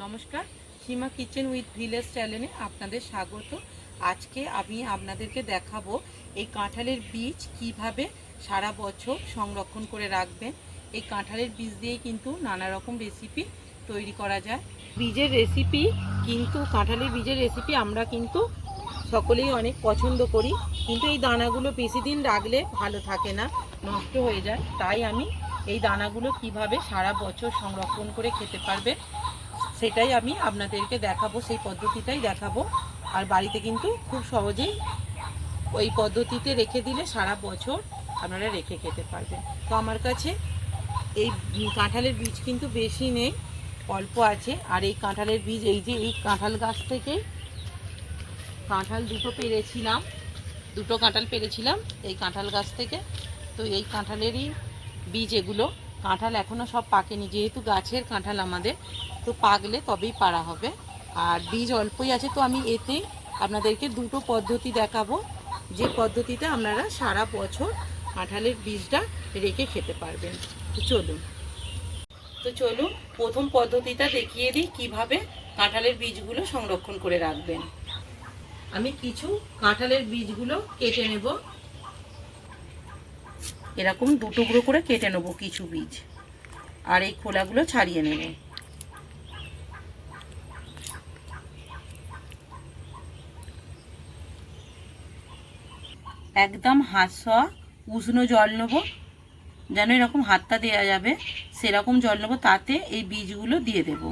নমস্কার, সীমা kitchen with village চ্যানেলে আপনাদের স্বাগত। আজকে আমি আপনাদেরকে দেখাবো এই কাঁঠালের বীজ কীভাবে সারা বছর সংরক্ষণ করে রাখবেন। এই কাঁঠালের বীজ দিয়ে কিন্তু নানা রকম রেসিপি তৈরি করা যায়। বীজের রেসিপি কিন্তু, কাঁঠালের বীজের রেসিপি আমরা কিন্তু সকলেই অনেক পছন্দ করি। কিন্তু এই দানাগুলো বেশি দিন রাখলে ভালো থাকে না, নষ্ট হয়ে যায়। তাই আমি এই দানাগুলো কীভাবে সারা বছর সংরক্ষণ করে খেতে পারবে সেটাই আমি আপনাদেরকে দেখাবো, সেই পদ্ধতিটাই দেখাবো। আর বাড়িতে কিন্তু খুব সহজেই ওই পদ্ধতিতে রেখে দিলে সারা বছর আপনারা রেখে খেতে পারবেন। তো আমার কাছে এই কাঁঠালের বীজ কিন্তু বেশি নেই, অল্প আছে। আর এই কাঁঠালের বীজ, এই যে এই কাঁঠাল গাছ থেকে কাঁঠাল দুটো পেরেছিলাম, দুটো কাঁঠাল পেরেছিলাম এই কাঁঠাল গাছ থেকে। তো এই কাঁঠালেরই বীজ এগুলো কাঁঠাল এখনও সব পাকেনি, যেহেতু গাছের কাঁঠাল আমাদের, তো পাকলে তবেই পারা হবে। আর বীজ অল্পই আছে, তো আমি এতে আপনাদেরকে দুটো পদ্ধতি দেখাবো। যে পদ্ধতিতে আপনারা সারা বছর কাঁঠালের বীজটা রেখে খেতে পারবেন। তো চলুন। তো চলুন, প্রথম পদ্ধতিটা দেখিয়ে দিই, কীভাবে কাঁঠালের বীজগুলো সংরক্ষণ করে রাখবেন। আমি কিছু কাঁঠালের বীজগুলো কেটে নেব। এরকম দু টুকরো করে কেটে নেব কিছু বীজ। আর এই খোলাগুলো ছাড়িয়ে নেব। একদম হাত ছোঁয়া উষ্ণ জল নেব। যেন এরকম হাতটা দেওয়া যাবে, সেরকম জল নেব, তাতে এই বীজগুলো দিয়ে দেব।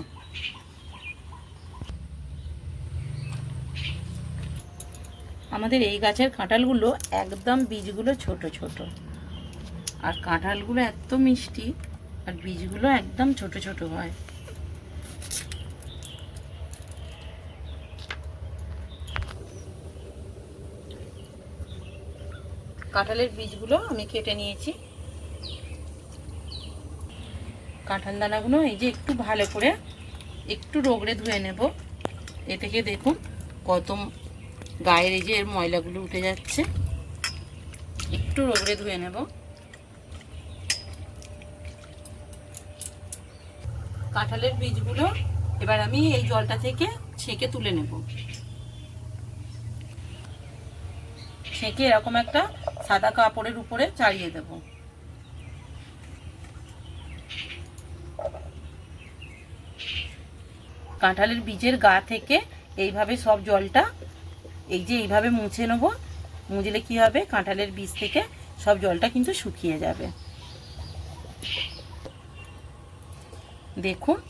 আমাদের এই গাছের কাঁঠালগুলো একদম বীজগুলো ছোট ছোট। আর কাঁঠালগুলো এত মিষ্টি, আর বীজগুলো একদম ছোট ছোট হয়। কাঁঠালের বীজগুলো আমি কেটে নিয়েছি। কাঁঠাল দানাগুলো এই যে একটু ভালো করে একটু রোগড়ে ধুয়ে নেব। এ থেকে দেখুন কত গায়ের এই যে এর ময়লাগুলো উঠে যাচ্ছে। একটু রোগড়ে ধুয়ে নেব। কাঁঠালের বীজগুলো এবার আমি এই জলটা থেকে ছেঁকে তুলে নেব। ছেঁকে এরকম একটা সাদা কাপড়ের উপরে চাড়িয়ে দেবো। কাঁঠালের বীজের গা থেকে এইভাবে সব জলটা এই যে এইভাবে মুছে নেব মুছলে কি হবে? কাঁঠালের বীজ থেকে সব জলটা কিন্তু শুকিয়ে যাবে। দেখুন,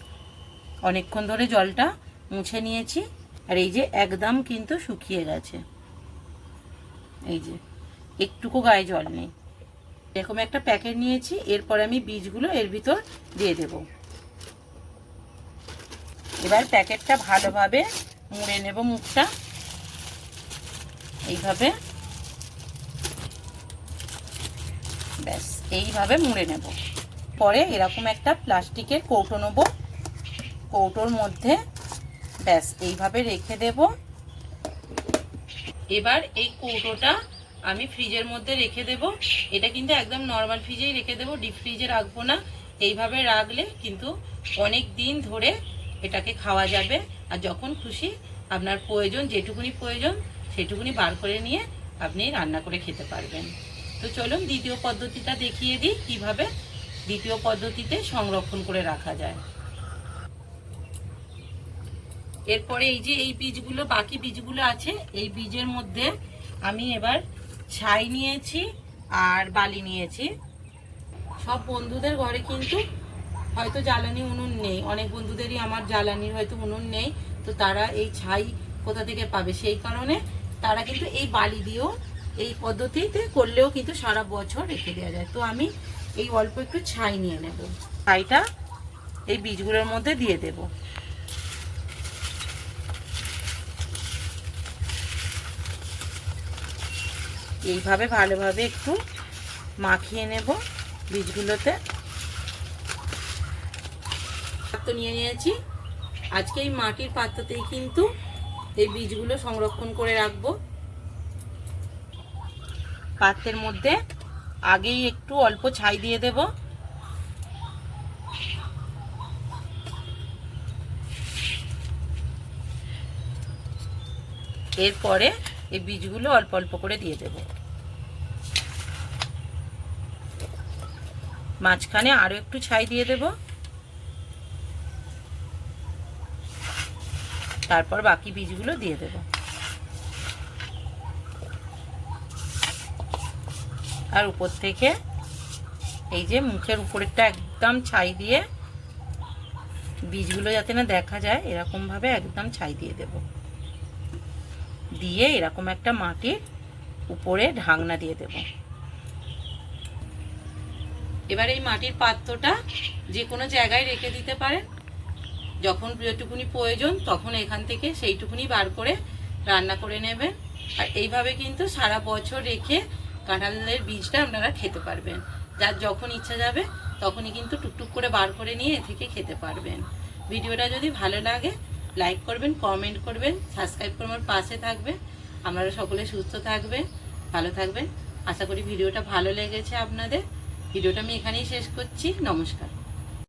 অনেকক্ষণ ধরে জলটা মুছে নিয়েছি, আর এই যে একদম কিন্তু শুকিয়ে গেছে। এই যে, একটুকু গায়ে জল নেই। এরকম একটা প্যাকেট নিয়েছি, এরপর আমি বীজগুলো এর ভিতর দিয়ে দেবো। এবার প্যাকেটটা ভালোভাবে মুড়ে নেব মুখটা। এইভাবে। ব্যাস, এইভাবে মুড়ে নেব। পরে এরকম একটা প্লাস্টিকের কৌটো নেব। কৌটোর মধ্যে ব্যাস, এইভাবে রেখে দেব। এবার এই কৌটোটা আমি ফ্রিজের মধ্যে রেখে দেব। এটা কিন্তু একদম নর্মাল ফ্রিজেই রেখে দেব ডিপ ফ্রিজে রাখব না। এইভাবে রাখলে কিন্তু অনেক দিন ধরে এটাকে খাওয়া যাবে। আর যখন খুশি আপনার প্রয়োজন, যেটুকুনি প্রয়োজন, সেটুকুনি বার করে নিয়ে আপনি রান্না করে খেতে পারবেন। তো চলুন দ্বিতীয় পদ্ধতিটা দেখিয়ে দিই, কীভাবে দ্বিতীয় পদ্ধতিতে সংরক্ষণ করে রাখা যায়। এরপরে এই যে এই বীজগুলো, বাকি বীজগুলো আছে, এই বীজের মধ্যে আমি এবার ছাই নিয়েছি আর বালি নিয়েছি। সব বন্ধুদের ঘরে কিন্তু হয়তো জ্বালানি উনুন নেই। অনেক বন্ধুদেরই আমার জ্বালানির হয়তো উনুন নেই, তো তারা এই ছাই কোথা থেকে পাবে? সেই কারণে তারা কিন্তু এই বালি দিয়েও এই পদ্ধতিতে করলেও কিন্তু সারা বছর রেখে দেওয়া যায়। তো আমি এই অল্প একটু ছাই নিয়ে নেব। ছাইটা এই বীজগুলোর মধ্যে দিয়ে দেব। এইভাবে ভালোভাবে একটু মাখিয়ে নেব বীজগুলোতে। পাত্র নিয়ে নিয়েছি। আজকে এই মাটির পাত্রতেই কিন্তু এই বীজগুলো সংরক্ষণ করে রাখব। পাত্রের মধ্যে আগেই একটু অল্প ছাই দিয়ে দেব। এরপরে এই বীজগুলো অল্প অল্প করে দিয়ে দেব। মাঝখানে আরও একটু ছাই দিয়ে দেব। তারপর বাকি বীজগুলো দিয়ে দেবো। আর উপর থেকে এই যে মুখের উপরেরটা একদম ছাই দিয়ে বীজগুলো যাতে না দেখা যায়, এরকমভাবে একদম ছাই দিয়ে দেব। দিয়ে এরকম একটা মাটির উপরে ঢাকনা দিয়ে দেব। এবার এই মাটির পাত্রটা যে কোনো জায়গায় রেখে দিতে পারেন। যখন যেটুকুনি প্রয়োজন, তখন এখান থেকে সেইটুকুনি বার করে রান্না করে নেবেন। আর এইভাবে কিন্তু সারা বছর রেখে কাঁঠালের বীজটা আপনারা খেতে পারবেন। যার যখন ইচ্ছা যাবে, তখনই কিন্তু টুকটুক করে বার করে নিয়ে এ থেকে খেতে পারবেন। ভিডিওটা যদি ভালো লাগে, লাইক করবেন, কমেন্ট করবেন, সাবস্ক্রাইব করে আমার পাশে থাকবেন। আপনারা সকলে সুস্থ থাকবেন, ভালো থাকবেন। আশা করি ভিডিওটা ভালো লেগেছে আপনাদের। ভিডিওটা আমি এখানেই শেষ করছি। নমস্কার।